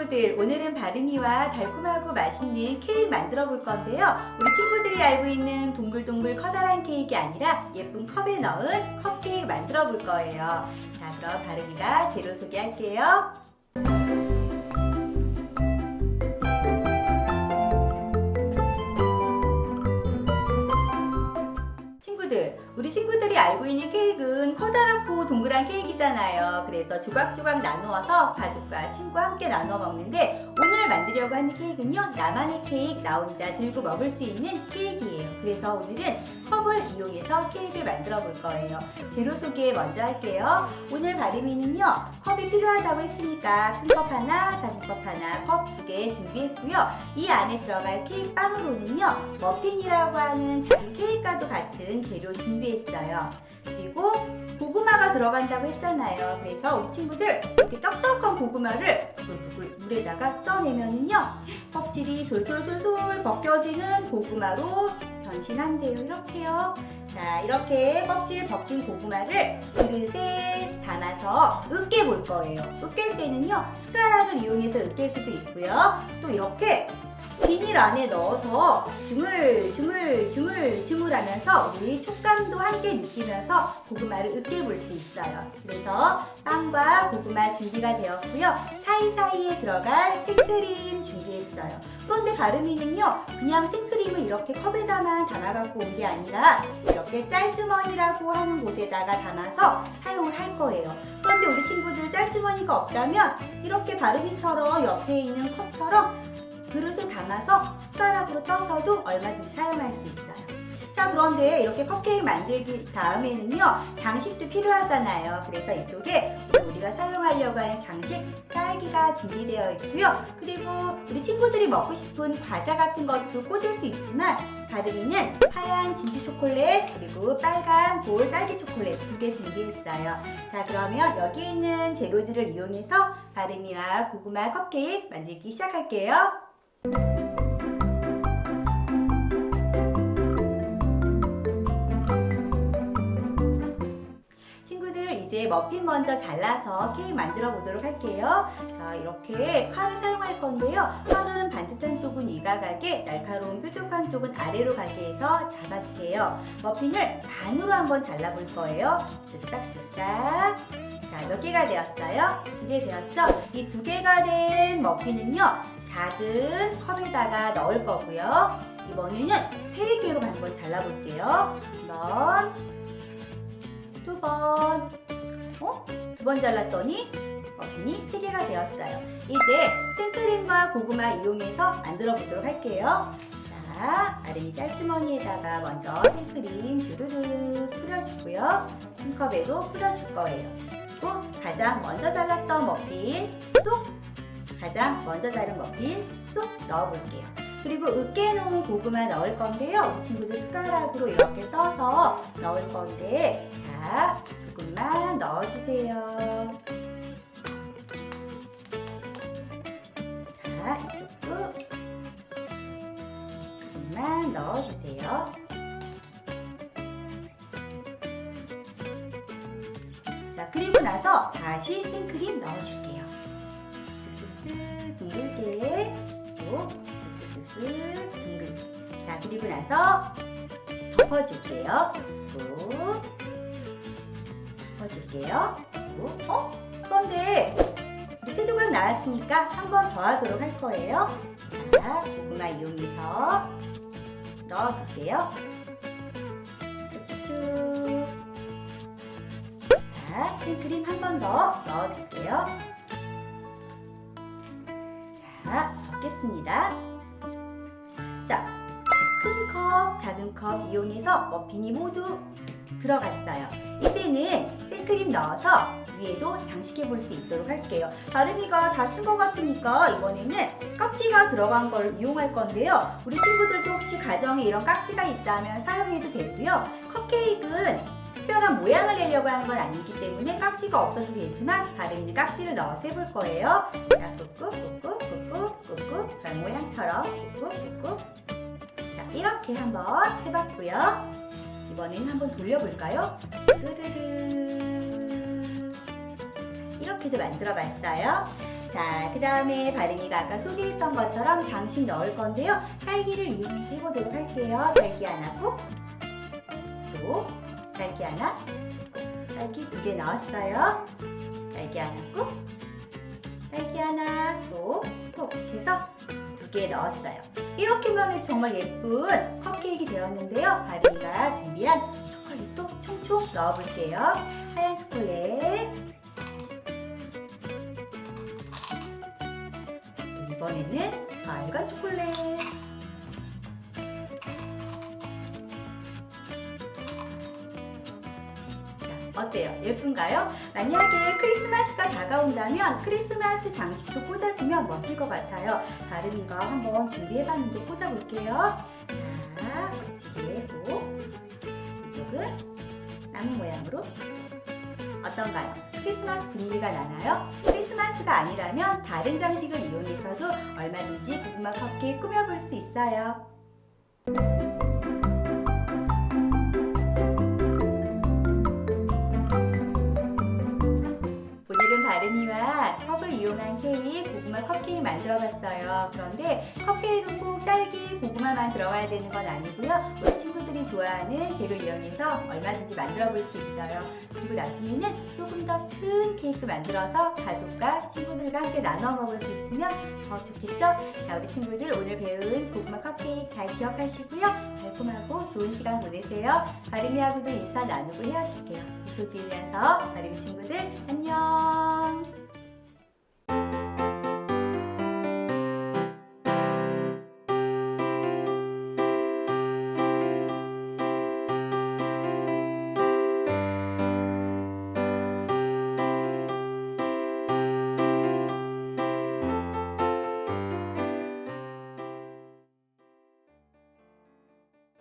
친구들, 오늘은 바르미와 달콤하고 맛있는 케이크 만들어 볼 건데요. 우리 친구들이 알고 있는 동글동글 커다란 케이크가 아니라 예쁜 컵에 넣은 컵케이크 만들어 볼 거예요. 자, 그럼 바르미가 재료 소개할게요. 우리 친구들이 알고 있는 케이크는 커다랗고 동그란 케이크잖아요. 그래서 조각조각 나누어서 가족과 친구와 함께 나눠 먹는데 오늘 만들려고 하는 케이크는요, 나만의 케이크, 나 혼자 들고 먹을 수 있는 케이크예요. 그래서 오늘은 컵을 이용해서 케이크를 만들어 볼 거예요. 재료 소개 먼저 할게요. 오늘 바르미는요, 컵이 필요하다고 했으니까 큰 컵 하나, 작은 컵 하나, 컵 두 개 준비했고요. 이 안에 들어갈 케이크 빵으로는요, 머핀이라고 하는 작은 케이크과도 같은 재료 준비했어요. 그리고 고구마가 들어간다고 했잖아요. 그래서 우리 친구들 이렇게 떡떡한 고구마를 물에다가 쪄내면은요, 껍질이 솔솔솔솔 벗겨지는 고구마로 변신한대요. 이렇게요. 자, 이렇게 껍질 벗긴 고구마를 그릇에 담아서 으깨 볼 거예요. 으깰 때는요, 숟가락을 이용해서 으깰 수도 있고요. 또 이렇게 비닐 안에 넣어서 주물 주물 주물 주물하면서 우리 촉감도 함께 느끼면서 고구마를 으깨 볼 수 있어요. 그래서 빵과 고구마 준비가 되었고요. 사이사이에 들어갈 생크림 준비했어요. 그런데 바르미는요, 그냥 생크림을 이렇게 컵에다만 담아갖고 온 게 아니라 이렇게 짤주머니라고 하는 곳에다가 담아서 사용을 할 거예요. 그런데 우리 친구들 짤주머니가 없다면 이렇게 바르미처럼 옆에 있는 컵처럼 그릇에 담아서 숟가락으로 떠서도 얼마든지 사용할 수 있어요. 자, 그런데 이렇게 컵케이크 만들기 다음에는요, 장식도 필요하잖아요. 그래서 이쪽에 우리가 사용하려고 하는 장식 딸기가 준비되어 있고요. 그리고 우리 친구들이 먹고 싶은 과자 같은 것도 꽂을 수 있지만, 바르미는 하얀 진주 초콜릿 그리고 빨간 볼 딸기 초콜릿 두 개 준비했어요. 자, 그러면 여기 있는 재료들을 이용해서 바르미와 고구마 컵케이크 만들기 시작할게요. 친구들 이제 머핀 먼저 잘라서 케이크 만들어 보도록 할게요. 자 이렇게 칼을 사용할 건데요. 칼은 반듯한 쪽은 위가 가게, 날카로운 뾰족한 쪽은 아래로 가게 해서 잡아주세요. 머핀을 반으로 한번 잘라볼 거예요. 쓱싹쓱싹. 자, 몇 개가 되었어요? 두 개 되었죠? 이 두 개가 된 머핀은요, 작은 컵에다가 넣을 거고요. 이번에는 세 개로 한번 잘라볼게요. 한 번, 두 번, 어? 두 번 잘랐더니 머핀이 세 개가 되었어요. 이제 생크림과 고구마 이용해서 만들어 보도록 할게요. 자, 아름이 짤주머니에다가 먼저 생크림 주르르 뿌려주고요. 한 컵에도 뿌려줄 거예요. 그리고 가장 먼저 잘랐던 머핀 쏙 가장 먼저 자른 머핀 쏙 넣어볼게요. 그리고 으깨 놓은 고구마 넣을 건데요. 우리 친구들 숟가락으로 이렇게 떠서 넣을 건데 자 조금만 넣어주세요. 자 이쪽도 조금만 넣어주세요. 자 그리고 나서 다시 생크림 넣어줄게요. 쓱쓱쓱 둥글게 또 쓱쓱쓱 둥글게 자 그리고 나서 덮어줄게요. 또 덮어줄게요. 또 어? 그런데 세 조각 나왔으니까 한 번 더 하도록 할 거예요. 자 고구마 이용해서 넣어줄게요. 쭉쭉쭉 자, 생 크림 한 번 더 넣어줄게요. 자, 넣겠습니다. 자, 큰 컵, 작은 컵 이용해서 머핀이 모두 들어갔어요. 이제는 생크림 넣어서 위에도 장식해 볼 수 있도록 할게요. 바르미가 다 쓴 것 같으니까 이번에는 깍지가 들어간 걸 이용할 건데요. 우리 친구들도 혹시 가정에 이런 깍지가 있다면 사용해도 되고요. 컵케이크는 특별한 모양을 내려고 하는 건 아니기 때문에 깍지가 없어도 되지만 바르미는 깍지를 넣어서 해볼 거예요. 자, 꾹꾹 꾹꾹 꾹꾹 꾹꾹 별 모양처럼 꾹꾹 꾹꾹 자, 이렇게 한번 해봤고요. 이번에는 한번 돌려볼까요? 르르르 이렇게도 만들어 봤어요. 자, 그 다음에 바른이가 아까 소개했던 것처럼 장식 넣을 건데요. 딸기를 이용해서 해보도록 할게요. 딸기 하나 꾹, 또 딸기 하나, 딸기 두개 넣었어요. 딸기 하나 꾹, 딸기 하나 또톡 해서 두 개 넣었어요. 이렇게면 정말 예쁜 컵케이크 되었는데요. 바른이가 준비한 초콜릿도 총총 넣어볼게요. 하얀 초콜릿. 또 이번에는 빨간 초콜릿. 어때요? 예쁜가요? 만약에 크리스마스가 다가온다면 크리스마스 장식도 꽂아주면 멋질 것 같아요. 바르미가 한번 준비해봤는데 꽂아볼게요. 자, 준비해고 이쪽은 나무 모양으로 어떤가요? 크리스마스 분위기가 나나요? 크리스마스가 아니라면 다른 장식을 이용해서도 얼마든지 고구마 컵케이크 꾸며볼 수 있어요. 바르미와 컵을 이용한 케이크, 고구마 컵케이크 만들어봤어요. 그런데 컵케이크 꼭 딸기, 고구마만 들어가야 되는 건 아니고요. 우리 친구들이 좋아하는 재료 이용해서 얼마든지 만들어 볼 수 있어요. 그리고 나중에는 조금 더 큰 케이크 만들어서 가족과 친구들과 함께 나눠 먹을 수 있으면 더 좋겠죠? 자, 우리 친구들 오늘 배운 고구마 컵케이크 잘 기억하시고요. 달콤하고 좋은 시간 보내세요. 바르미하고도 인사 나누고 헤어질게요. 지으면서 바르미 친구들 안녕!